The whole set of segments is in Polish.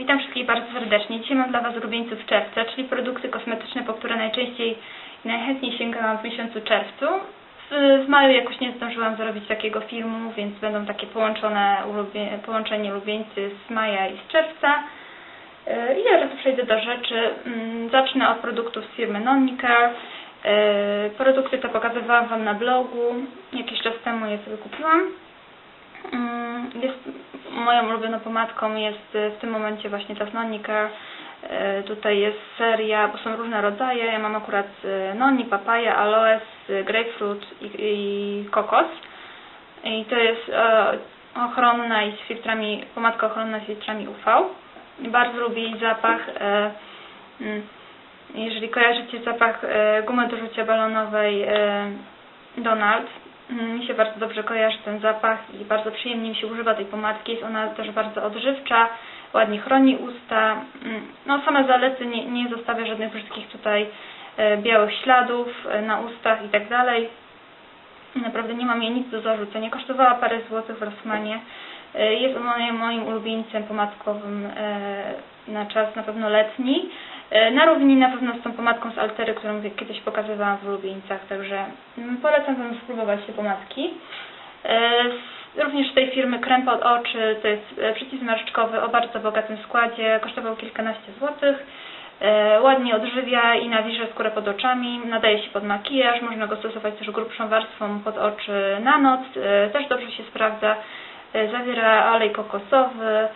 Witam wszystkich bardzo serdecznie. Dzisiaj mam dla Was rubieńców czerwca, czyli produkty kosmetyczne, po które najczęściej i najchętniej sięgałam w miesiącu czerwcu. W, w maju jakoś nie zdążyłam zrobić takiego filmu, więc będą takie połączone ulubie, połączenie ulubieńcy z maja i z czerwca. Yy, I teraz przejdę do rzeczy. Mm, Zacznę od produktów z firmy Nonicare. Produkty te pokazywałam Wam na blogu. Jakiś czas temu je sobie kupiłam. Mm, Jest, moją ulubioną pomadką jest e, w tym momencie właśnie ta z Nonicare. E, Tutaj jest seria, bo są różne rodzaje. Ja mam akurat e, noni, papaja, aloes, grapefruit i, i kokos. I to jest ochronna i z filtrami, pomadka ochronna z filtrami UV. Bardzo lubię jej zapach. mm, Jeżeli kojarzycie zapach gumy do rzucia balonowej Donald, mm, mi się bardzo dobrze kojarzy ten zapach i bardzo przyjemnie mi się używa tej pomadki. Jest ona też bardzo odżywcza, ładnie chroni usta. Mm, No same zalety nie, nie zostawia żadnych brzydkich tutaj e, białych śladów e, na ustach i tak dalej. Naprawdę nie mam jej nic do zarzucenia. Kosztowała parę złotych w Rossmanie. E, Jest moim, moim ulubieńcem pomadkowym na czas na pewno letni. E, Na równi na pewno z tą pomadką z Altery, którą kiedyś pokazywałam w ulubieńcach, także mm, polecam Wam spróbować te pomadki. E, Również z tej firmy krem pod oczy, to jest e, przeciwzmarszczkowy o bardzo bogatym składzie, kosztował kilkanaście złotych. Ładnie odżywia i nawilża skórę pod oczami, nadaje się pod makijaż, można go stosować też grubszą warstwą pod oczy na noc, też dobrze się sprawdza. Zawiera olej kokosowy,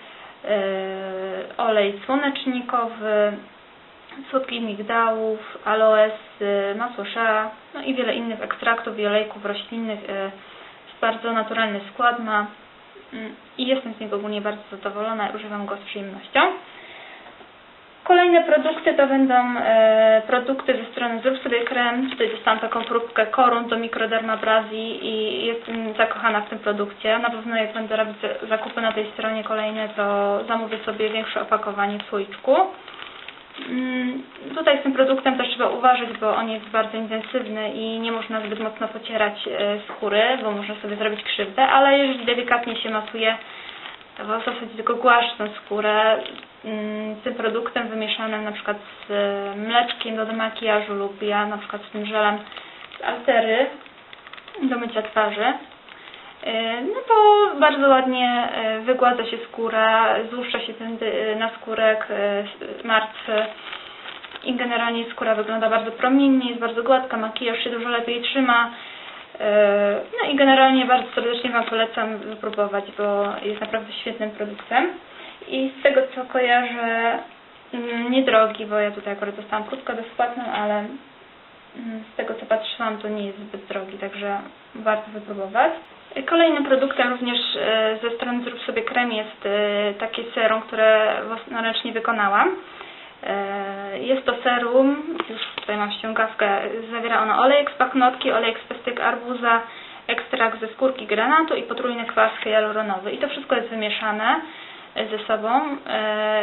olej słonecznikowy, słodkich migdałów, aloes, y, masło shea, no i wiele innych ekstraktów i olejków roślinnych. Jest bardzo naturalny skład ma mm, i jestem z niego ogólnie bardzo zadowolona i używam go z przyjemnością. Kolejne produkty to będą e, produkty ze strony Zrób sobie krem. Tutaj dostałam taką próbkę korun do mikrodermabrazji i jestem zakochana w tym produkcie. Na pewno jak będę robić za- zakupy na tej stronie kolejne, to zamówię sobie większe opakowanie w słoiczku. Mm, Tutaj z tym produktem też trzeba uważać, bo on jest bardzo intensywny i nie można zbyt mocno pocierać e, skóry, bo można sobie zrobić krzywdę, ale jeżeli delikatnie się masuje, w zasadzie tylko głaszcz tę skórę mm, tym produktem wymieszanym na przykład z e, mleczkiem do demakijażu lub ja na przykład z tym żelem z altery do mycia twarzy. E, No to bardzo ładnie e, wygładza się skóra, złuszcza się ten e, s- martwy i generalnie skóra wygląda bardzo promiennie, jest bardzo gładka, makijaż się dużo lepiej trzyma. No i generalnie bardzo serdecznie Wam polecam wypróbować, bo jest naprawdę świetnym produktem. I z tego co kojarzę, mm, niedrogi, bo ja tutaj akurat dostałam krótko bezpłatną, ale mm, z tego co patrzyłam, to nie jest zbyt drogi, także warto wypróbować. Kolejnym produktem również e, ze strony Zrób sobie krem jest e, takie serum, które własnoręcznie wykonałam. E, Jest to serum, już tutaj mam ściągawkę, zawiera ono olejek z pachnotki, olejek z pestyk arbuza, ekstrakt ze skórki granatu i potrójny kwas hialuronowy. I to wszystko jest wymieszane ze sobą.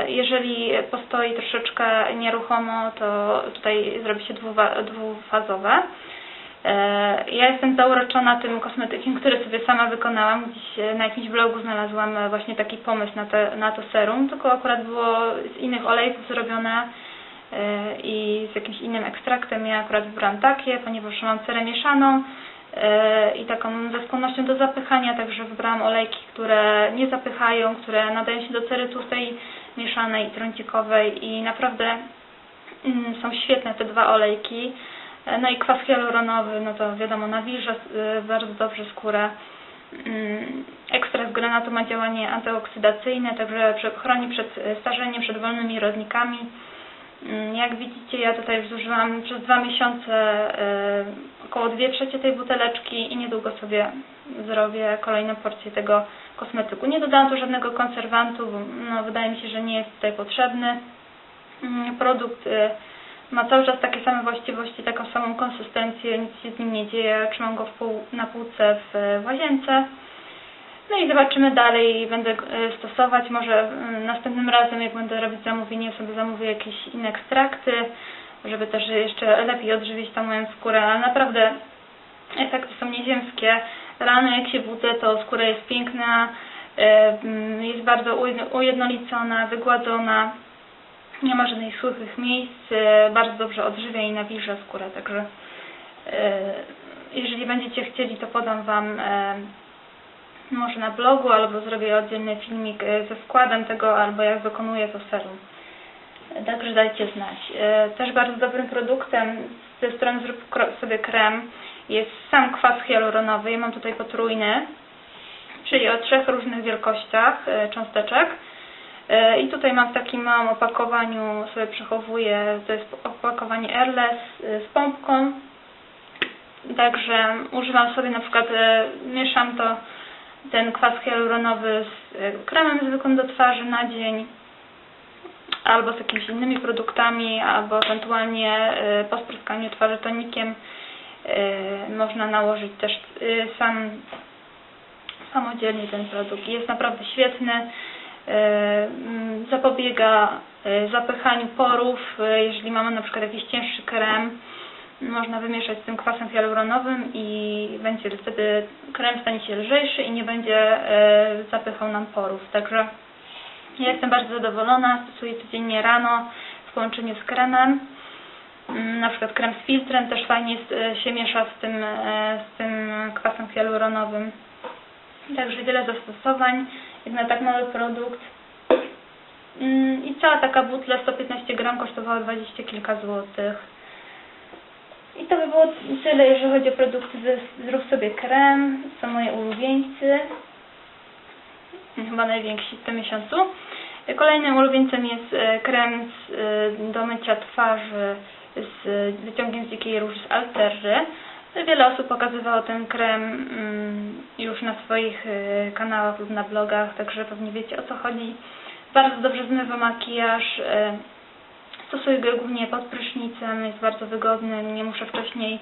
Jeżeli postoi troszeczkę nieruchomo, to tutaj zrobi się dwufazowe. E, Ja jestem zauroczona tym kosmetykiem, który sobie sama wykonałam. Gdzieś e, na jakimś blogu znalazłam e, właśnie taki pomysł na, te, na to serum, tylko akurat było z innych olejków zrobione i z jakimś innym ekstraktem. Ja akurat wybrałam takie, ponieważ mam cerę mieszaną i taką ze skłonnością do zapychania, także wybrałam olejki, które nie zapychają, które nadają się do cery tłustej, mieszanej i trącikowej i naprawdę mm, są świetne te dwa olejki. E, No i kwas hialuronowy, no to wiadomo, nawilża e, bardzo dobrze skórę. Mm, Ekstrakt granatu ma działanie antyoksydacyjne, także chroni przed starzeniem, przed wolnymi rodnikami. Mm, Jak widzicie, ja tutaj zużyłam przez dwa miesiące e, około dwie trzecie tej buteleczki i niedługo sobie zrobię kolejną porcję tego kosmetyku. Nie dodałam tu żadnego konserwantu, bo no, wydaje mi się, że nie jest tutaj potrzebny. Mm, Produkt ma cały czas takie same właściwości, taką samą konsystencję, nic się z nim nie dzieje. Trzymam go w pół, na półce w e, łazience. No i zobaczymy dalej, będę e, stosować. Może mm, następnym razem, jak będę robić zamówienie, sobie zamówię jakieś inne ekstrakty, żeby też jeszcze lepiej odżywić tą moją skórę. Ale naprawdę efekty są nieziemskie. Rano jak się budzę, to skóra jest piękna, E, mm, Jest bardzo ujedno- ujednolicona, wygładzona, nie ma żadnych suchych miejsc, e, bardzo dobrze odżywia i nawilża skórę, także e, jeżeli będziecie chcieli, to podam Wam e, może na blogu, albo zrobię oddzielny filmik ze składem tego, albo jak wykonuję to serum. Także dajcie znać. Też bardzo dobrym produktem ze strony Zrób sobie krem jest sam kwas hialuronowy. Ja mam tutaj potrójny, czyli o trzech różnych wielkościach cząsteczek. E, I tutaj mam w takim małym opakowaniu, sobie przechowuję, to jest opakowanie Airless e, z pompką. Także używam sobie na przykład, e, mieszam to, ten kwas hialuronowy z kremem zwykłym do twarzy na dzień albo z jakimiś innymi produktami, albo ewentualnie po spryskaniu twarzy tonikiem można nałożyć też sam samodzielnie ten produkt. Jest naprawdę świetny. E, mm, Zapobiega e, zapychaniu porów. E, Jeżeli mamy na przykład jakiś cięższy krem, można wymieszać z tym kwasem hialuronowym i będzie wtedy krem stanie się lżejszy i nie będzie zapychał nam porów. Także ja jestem bardzo zadowolona. Stosuję codziennie rano w połączeniu z kremem. Mm, Na przykład krem z filtrem też fajnie się miesza z tym, z tym kwasem hialuronowym. Także wiele zastosowań, jak na tak mały produkt. Mm, I cała taka butla 115 gram kosztowała 20 kilka złotych. I to by było tyle, jeżeli chodzi o produkty Zrób sobie krem. Są moje ulubieńcy. Chyba najwięksi w tym miesiącu. Kolejnym ulubieńcem jest e, krem e, do mycia twarzy z wyciągiem z dzikiej róży z Alterzy. Wiele osób pokazywało ten krem mm, już na swoich e, kanałach lub na blogach, także pewnie wiecie o co chodzi. Bardzo dobrze zmywa makijaż. e, Stosuję go głównie pod prysznicem, jest bardzo wygodny, nie muszę wcześniej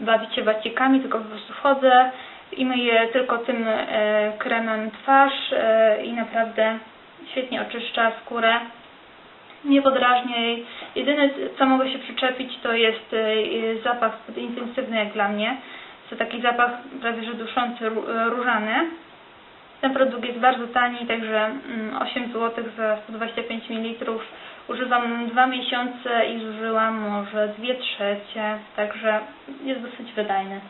bawić się bacikami, tylko po prostu wchodzę i myję tylko tym e, kremem twarz i naprawdę świetnie oczyszcza skórę. Nie podrażnia jej. Jedyne co mogę się przyczepić to jest e, zapach intensywny jak dla mnie. To taki zapach prawie że duszący, e, różany. Ten produkt jest bardzo tani, także mm, 8 zł za 125 ml. Używam 2 miesiące i zużyłam może 2 trzecie, także jest dosyć wydajny.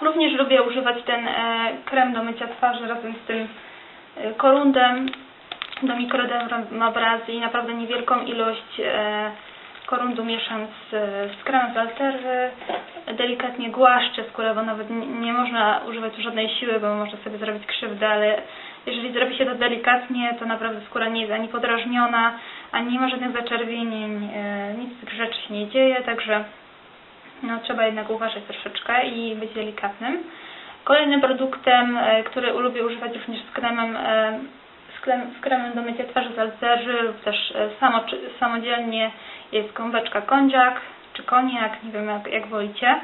Również lubię używać ten e, krem do mycia twarzy razem z tym korundem do mikrodermabrazy i naprawdę niewielką ilość e, korundu mieszam z, z kremem z alterzy. Delikatnie głaszczę skórę, bo nawet nie, można używać żadnej siły, bo można sobie zrobić krzywdę, ale jeżeli zrobi się to delikatnie, to naprawdę skóra nie jest ani podrażniona, ani nie ma żadnych zaczerwienień, e, nic z tych rzeczy się nie dzieje, także no, trzeba jednak uważać troszeczkę i być delikatnym. Kolejnym produktem, e, który lubię używać również z kremem, krem, z kremem do mycia twarzy z alcerzy lub też e, samo, czy, samodzielnie jest gąbeczka kondziak czy koniak, nie wiem jak, jak wolicie.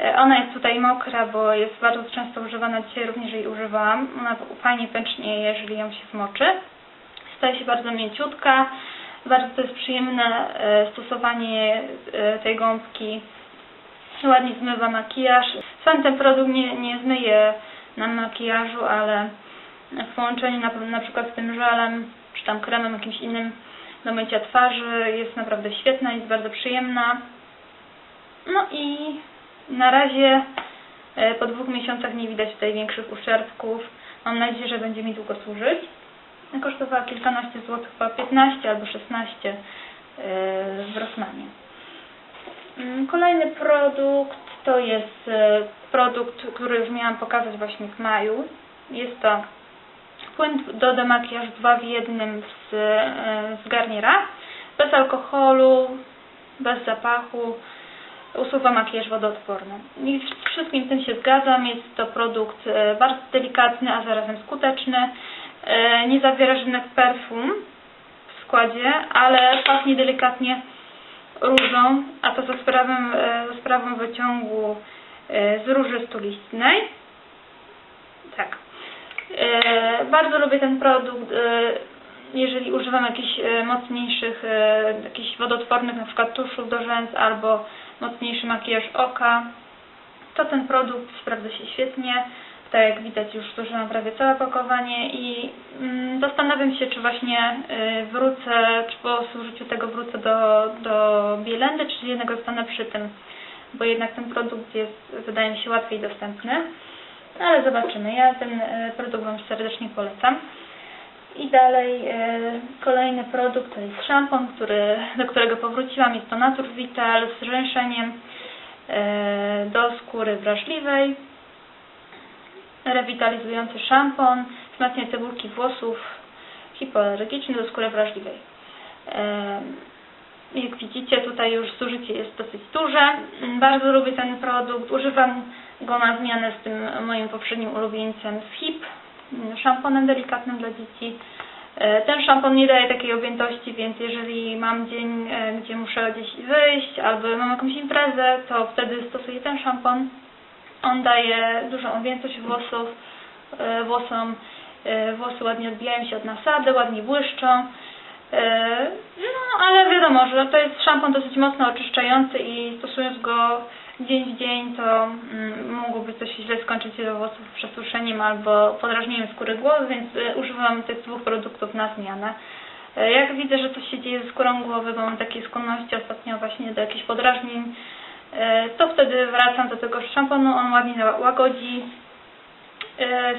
E, Ona jest tutaj mokra, bo jest bardzo często używana, dzisiaj również jej używałam. Ona fajnie pęcznieje, jeżeli ją się zmoczy. Staje się bardzo mięciutka, bardzo to jest przyjemne e, stosowanie tej gąbki. Ładnie zmywa makijaż. Sam ten produkt nie, nie zmyje nam makijażu, ale w połączeniu na, na przykład z tym żelem, czy tam kremem jakimś innym do mycia twarzy jest naprawdę świetna, jest bardzo przyjemna. No i na razie e, po dwóch miesiącach nie widać tutaj większych uszczerbków. Mam nadzieję, że będzie mi długo służyć. Kosztowała kilkanaście złotych, chyba 15 albo 16 e, w Rossmanie. Mm, Kolejny produkt to jest e, produkt, który już miałam pokazać właśnie w maju. Jest to płyn do demakijażu 2 w jednym z, e, z Garniera. Bez alkoholu, bez zapachu. Usuwa makijaż wodoodporny. I wszystkim tym się zgadzam. Jest to produkt e, bardzo delikatny, a zarazem skuteczny. E, Nie zawiera żadnych perfum w składzie, ale pachnie delikatnie różą, a to za sprawą, za sprawą wyciągu z róży stulistnej. Tak. Bardzo lubię ten produkt. e, Jeżeli używam jakichś e, mocniejszych, e, jakichś wodoodpornych, na przykład tuszów do rzęs albo mocniejszy makijaż oka, to ten produkt sprawdza się świetnie. Tak jak widać już zużyłam prawie całe pakowanie i mm, zastanawiam się, czy właśnie y, wrócę, czy po zużyciu tego wrócę do, do Bielendy, czy jednak zostanę przy tym, bo jednak ten produkt jest, wydaje mi się, łatwiej dostępny. Ale zobaczymy. Ja ten y, produkt Wam serdecznie polecam. I dalej e, kolejny produkt to jest szampon, który, do którego powróciłam. Jest to Natur Vital z rzęszeniem e, do skóry wrażliwej. Rewitalizujący szampon, wzmacnia cebulki włosów, hipoalergiczny do skóry wrażliwej. E, jak widzicie tutaj już zużycie jest dosyć duże. Bardzo lubię ten produkt. Używam go na zmianę z tym moim poprzednim ulubieńcem z HIP szamponem delikatnym dla dzieci. E, Ten szampon nie daje takiej objętości, więc jeżeli mam dzień, e, gdzie muszę gdzieś wyjść albo mam jakąś imprezę, to wtedy stosuję ten szampon. On daje dużą objętość włosów, e, włosom, włosy ładnie odbijają się od nasady, ładnie błyszczą. No, ale wiadomo, że to jest szampon dosyć mocno oczyszczający i stosując go dzień w dzień, to mm, mogłoby coś źle skończyć się do włosów przesuszeniem albo podrażnieniem skóry głowy, więc e, używam tych dwóch produktów na zmianę. E, Jak widzę, że coś się dzieje ze skórą głowy, bo mam takie skłonności ostatnio właśnie do jakichś podrażnień, e, to wtedy wracam do tego szamponu, on ładnie łagodzi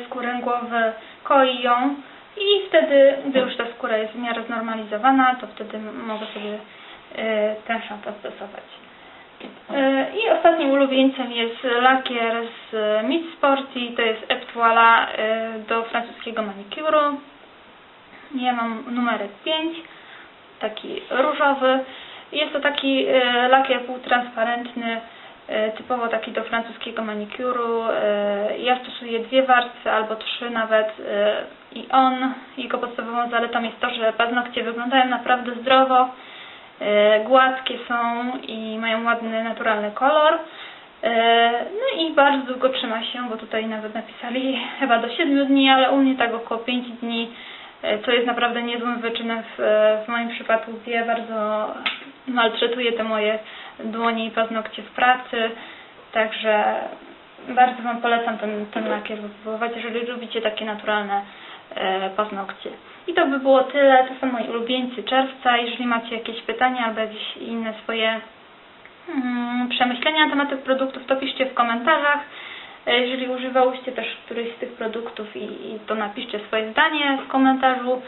skórę głowy, koi ją i wtedy, gdy już ta skóra jest w miarę znormalizowana, to wtedy mogę sobie ten szampon stosować. E, I ostatnim ulubieńcem jest lakier z Mid Sporty, to jest Eptuala e, do francuskiego manikuru. Ja mam numerek 5, taki różowy. Jest to taki e, lakier półtransparentny, e, typowo taki do francuskiego manikuru. E, Ja stosuję dwie warstwy albo trzy nawet e, i on, jego podstawową zaletą jest to, że paznokcie wyglądają naprawdę zdrowo, e, gładkie są i mają ładny, naturalny kolor. E, No i bardzo długo trzyma się, bo tutaj nawet napisali chyba do 7 dni, ale u mnie tak około 5 dni, e, co jest naprawdę niezłym wyczynem w, w moim przypadku, gdzie ja bardzo maltretuję te moje dłonie i paznokcie w pracy. Także bardzo Wam polecam ten, ten lakier wypróbować, jeżeli lubicie takie naturalne e, paznokcie. I to by było tyle. To są moi ulubieńcy czerwca. Jeżeli macie jakieś pytania albo jakieś inne swoje mm, przemyślenia na temat tych produktów, to piszcie w komentarzach. Jeżeli używałyście też któryś z tych produktów i, i to napiszcie swoje zdanie w komentarzu.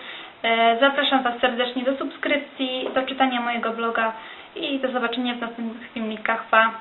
E, Zapraszam Was serdecznie do subskrypcji, do czytania mojego bloga i do zobaczenia w następnych filmikach. Pa!